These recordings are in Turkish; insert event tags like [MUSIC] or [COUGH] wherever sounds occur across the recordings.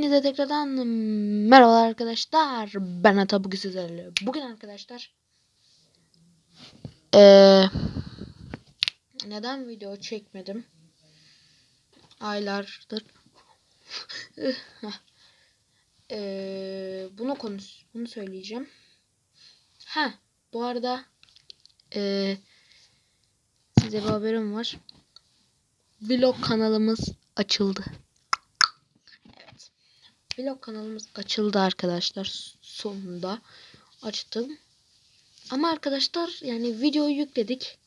Hepinize tekrardan merhaba arkadaşlar. Ben Ata bugün sizlerle. Bugün arkadaşlar eee, neden video çekmedim? Aylardır. Eee, [LAUGHS] bunu konuş, bunu söyleyeceğim. Ha, bu arada eee, size bir haberim var. Vlog kanalımız açıldı. Vlog kanalımız açıldı arkadaşlar. Sonunda açtım. Ama arkadaşlar yani videoyu yükledik.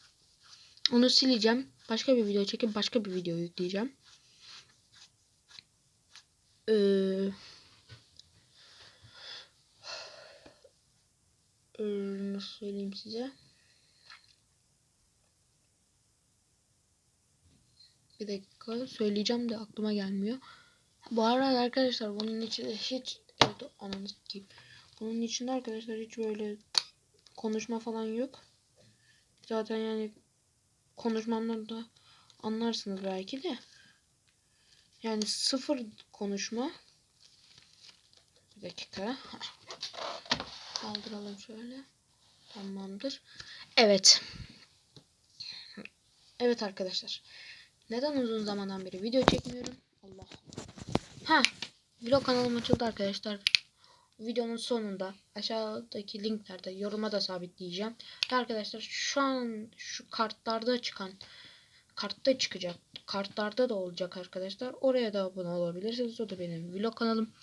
Onu sileceğim. Başka bir video çekip başka bir video yükleyeceğim. Ee, ee, nasıl söyleyeyim size? Bir dakika söyleyeceğim de aklıma gelmiyor. Bu arada arkadaşlar bunun içinde hiç evde ananı. Bunun içinde arkadaşlar hiç böyle konuşma falan yok. Zaten yani konuşmamdan da anlarsınız belki de. Yani sıfır konuşma. Bir dakika. Kaldıralım şöyle. Tamamdır. Evet. Evet arkadaşlar. Neden uzun zamandan beri video çekmiyorum? Allah. Ha, vlog kanalım açıldı arkadaşlar. Videonun sonunda aşağıdaki linklerde yoruma da sabitleyeceğim. Ve arkadaşlar şu an şu kartlarda çıkan kartta çıkacak. Kartlarda da olacak arkadaşlar. Oraya da abone olabilirsiniz. O da benim vlog kanalım.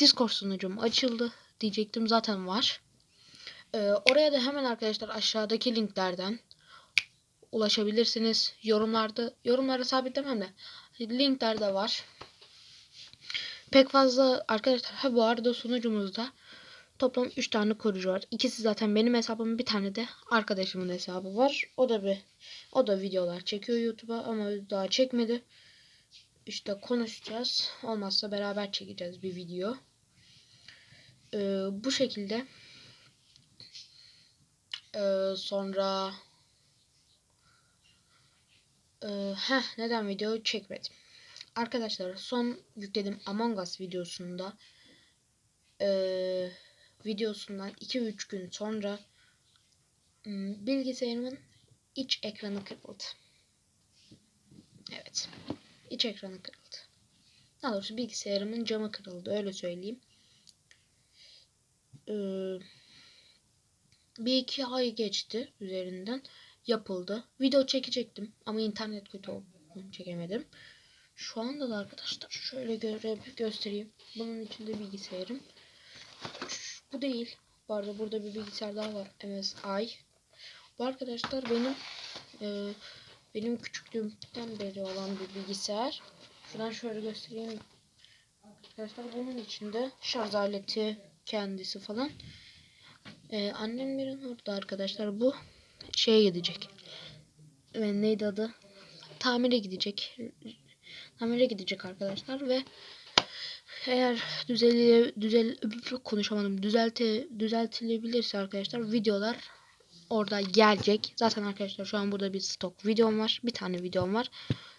Discord sunucum açıldı diyecektim. Zaten var. Ee, oraya da hemen arkadaşlar aşağıdaki linklerden ulaşabilirsiniz. Yorumlarda yorumlara sabitlemem de linklerde var. Pek fazla arkadaşlar ha bu arada sunucumuzda toplam 3 tane kurucu var. İkisi zaten benim hesabım, bir tane de arkadaşımın hesabı var. O da bir o da videolar çekiyor YouTube'a ama daha çekmedi. İşte konuşacağız. Olmazsa beraber çekeceğiz bir video. Ee, bu şekilde. Ee, sonra ee, heh, neden video çekmedim? Arkadaşlar son yükledim Among Us videosunda ee, videosundan 2-3 gün sonra hmm, bilgisayarımın iç ekranı kırıldı. Evet. iç ekranı kırıldı. Daha doğrusu bilgisayarımın camı kırıldı. Öyle söyleyeyim. Ee, bir iki ay geçti üzerinden. Yapıldı. Video çekecektim. Ama internet kötü oldu. Çekemedim. Şu anda da arkadaşlar şöyle göre göstereyim. Bunun içinde bilgisayarım. Bu değil. Bu arada burada bir bilgisayar daha var. MSI. Bu arkadaşlar benim e, benim küçüklüğümden beri olan bir bilgisayar. Şuradan şöyle göstereyim. Arkadaşlar bunun içinde şarj aleti kendisi falan. E, annemlerin orada arkadaşlar bu şeye gidecek. E, neydi adı? Tamire gidecek tamire gidecek arkadaşlar ve eğer düzeli düzel konuşamadım düzelte düzeltilebilirse arkadaşlar videolar orada gelecek. Zaten arkadaşlar şu an burada bir stok videom var. Bir tane videom var.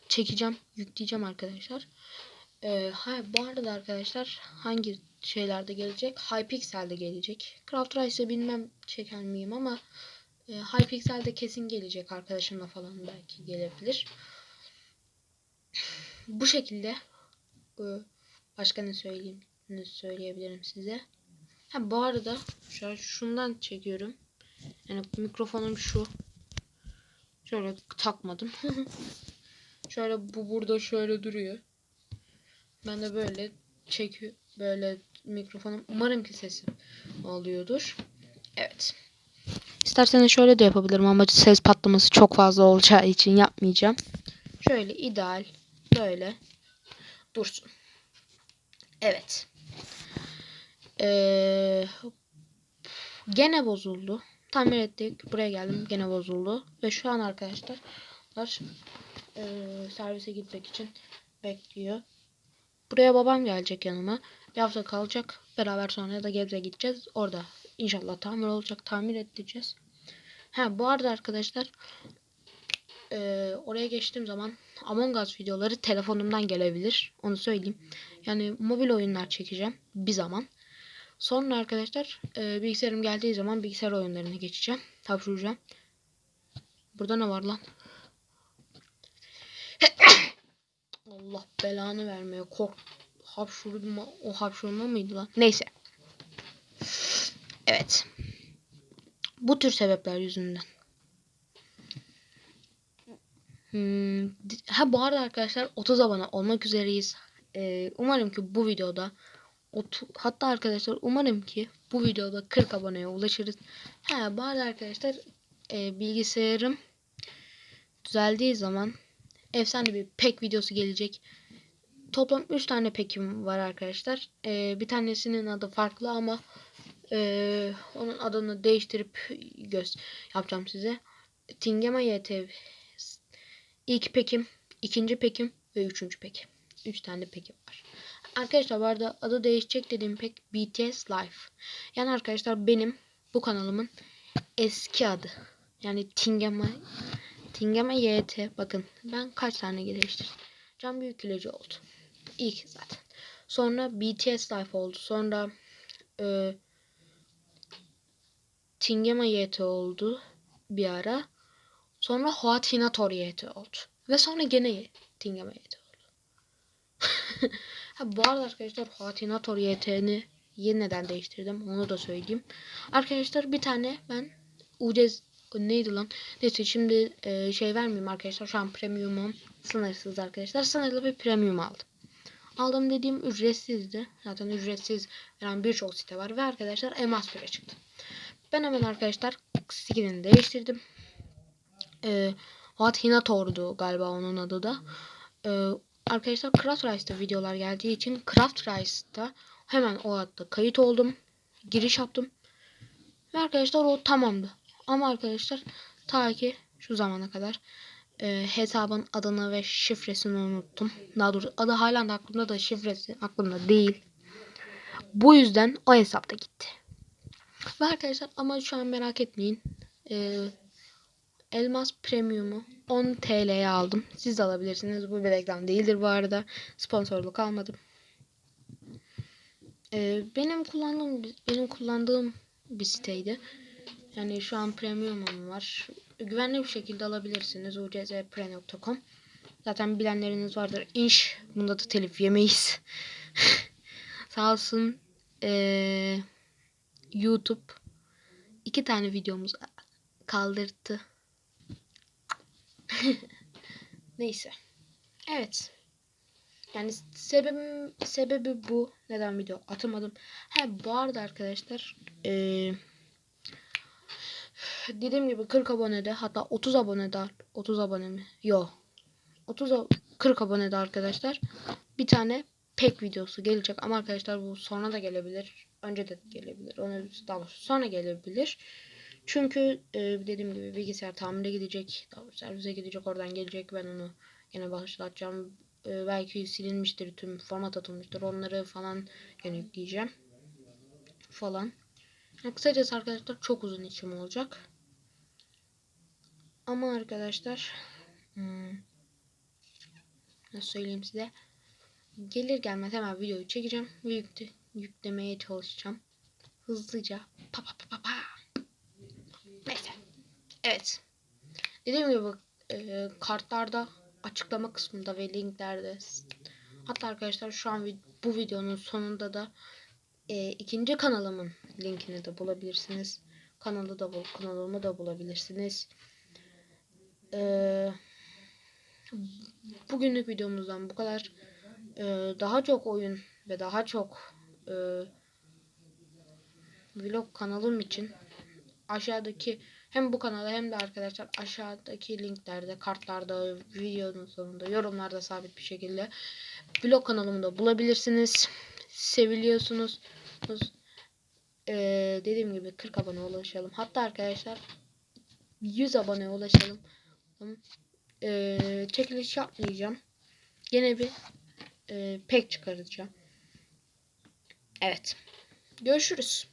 Çekeceğim, yükleyeceğim arkadaşlar. Ee, ha, bu arada arkadaşlar hangi şeylerde gelecek? Hypixel'de gelecek. Craft Rice'ı bilmem çeker miyim ama e, Hypixel'de kesin gelecek arkadaşımla falan belki gelebilir. Bu şekilde e, başka ne söyleyeyim ne söyleyebilirim size. Ha bu arada şu an şundan çekiyorum. Yani mikrofonum şu. Şöyle takmadım. [LAUGHS] şöyle bu burada şöyle duruyor. Ben de böyle çekiyor böyle mikrofonum. Umarım ki sesim oluyordur. Evet. İsterseniz şöyle de yapabilirim ama ses patlaması çok fazla olacağı için yapmayacağım. Şöyle ideal böyle dursun. Evet. Ee, gene bozuldu. Tamir ettik. Buraya geldim. Gene bozuldu. Ve şu an arkadaşlar e, servise gitmek için bekliyor. Buraya babam gelecek yanıma. Bir hafta kalacak. Beraber sonra da Gebze gideceğiz. Orada inşallah tamir olacak. Tamir edeceğiz. Ha bu arada arkadaşlar e, oraya geçtiğim zaman Among Us videoları telefonumdan gelebilir. Onu söyleyeyim. Yani mobil oyunlar çekeceğim bir zaman. Sonra arkadaşlar e, bilgisayarım geldiği zaman bilgisayar oyunlarına geçeceğim. Hapşuracağım. Burada ne var lan? [COUGHS] Allah belanı vermeye kork. Hapşurma, o hapşurma mıydı lan? Neyse. Evet. Bu tür sebepler yüzünden. Hmm, ha bu arada arkadaşlar 30 abone olmak üzereyiz. Ee, umarım ki bu videoda otu- hatta arkadaşlar umarım ki bu videoda 40 aboneye ulaşırız. Ha bu arada arkadaşlar e, bilgisayarım düzeldiği zaman efsane bir pek videosu gelecek. Toplam 3 tane pekim var arkadaşlar. Ee, bir tanesinin adı farklı ama ee, onun adını değiştirip göz yapacağım size. Tingema YT ilk pekim, ikinci pekim ve üçüncü pekim. Üç tane pekim var. Arkadaşlar bu arada adı değişecek dediğim pek BTS Life. Yani arkadaşlar benim bu kanalımın eski adı. Yani Tingema Tingema YT. Bakın ben kaç tane değiştirdim. Can Büyük Küleci oldu. İlk zaten. Sonra BTS Life oldu. Sonra e, Tingema YT oldu bir ara. Sonra Hoatinator YT oldu. Ve sonra gene Y- Tingema YT oldu. [LAUGHS] ha, bu arada arkadaşlar Hoatinator YT'ni yeniden değiştirdim. Onu da söyleyeyim. Arkadaşlar bir tane ben ucuz neydi lan? Neyse şimdi e, şey vermeyeyim arkadaşlar. Şu an premiumum sınırsız arkadaşlar. Sınırlı bir premium aldım. Aldım dediğim ücretsizdi. Zaten ücretsiz veren birçok site var. Ve arkadaşlar elmas pire çıktı. Ben hemen arkadaşlar skinini değiştirdim. Ee, What Hinator'du galiba onun adı da. Ee, arkadaşlar Craft Rice'da videolar geldiği için Craft Rice'da hemen o adda kayıt oldum. Giriş yaptım. Ve arkadaşlar o tamamdı. Ama arkadaşlar ta ki şu zamana kadar e, hesabın adını ve şifresini unuttum. Daha doğrusu adı hala da aklımda da şifresi aklımda değil. Bu yüzden o hesapta gitti. Ve arkadaşlar ama şu an merak etmeyin. Ee, Elmas Premium'u 10 TL'ye aldım. Siz de alabilirsiniz. Bu bir reklam değildir bu arada. Sponsorluk almadım. Ee, benim kullandığım benim kullandığım bir siteydi. Yani şu an premiumum var. Güvenli bir şekilde alabilirsiniz. uczpre.com Zaten bilenleriniz vardır. İnş. Bunda da telif yemeyiz. [LAUGHS] Sağ olsun. Ee, YouTube iki tane videomuz kaldırdı. [LAUGHS] Neyse. Evet. Yani sebebim sebebi bu. Neden video atamadım? Ha bu arada arkadaşlar eee dediğim gibi 40 abonede hatta 30 abonede 30 abone mi? Yo. 30 a- 40 abonede arkadaşlar bir tane pek videosu gelecek ama arkadaşlar bu sonra da gelebilir. Önce de gelebilir. Onu daha sonra gelebilir. Çünkü e, dediğim gibi bilgisayar tamire gidecek. Servise gidecek. Oradan gelecek. Ben onu yine başlatacağım. E, belki silinmiştir. Tüm format atılmıştır. Onları falan yine yükleyeceğim. Falan. Yani kısacası arkadaşlar çok uzun işim olacak. Ama arkadaşlar hmm, nasıl söyleyeyim size gelir gelmez hemen videoyu çekeceğim ve yükle, yüklemeye çalışacağım. Hızlıca. Pa pa pa pa pa. Neyse. Evet. Dediğim gibi e, kartlarda açıklama kısmında ve linklerde hatta arkadaşlar şu an bu videonun sonunda da e, ikinci kanalımın linkini de bulabilirsiniz. Kanalı da bul kanalımı da bulabilirsiniz. E, bugünlük videomuzdan bu kadar. E, daha çok oyun ve daha çok e, vlog kanalım için aşağıdaki hem bu kanala hem de arkadaşlar aşağıdaki linklerde, kartlarda, videonun sonunda, yorumlarda sabit bir şekilde vlog kanalımda bulabilirsiniz. Seviliyorsunuz. Ee, dediğim gibi 40 abone ulaşalım. Hatta arkadaşlar 100 abone ulaşalım. Ee, çekiliş yapmayacağım. Gene bir e, pek çıkaracağım. Evet. Görüşürüz.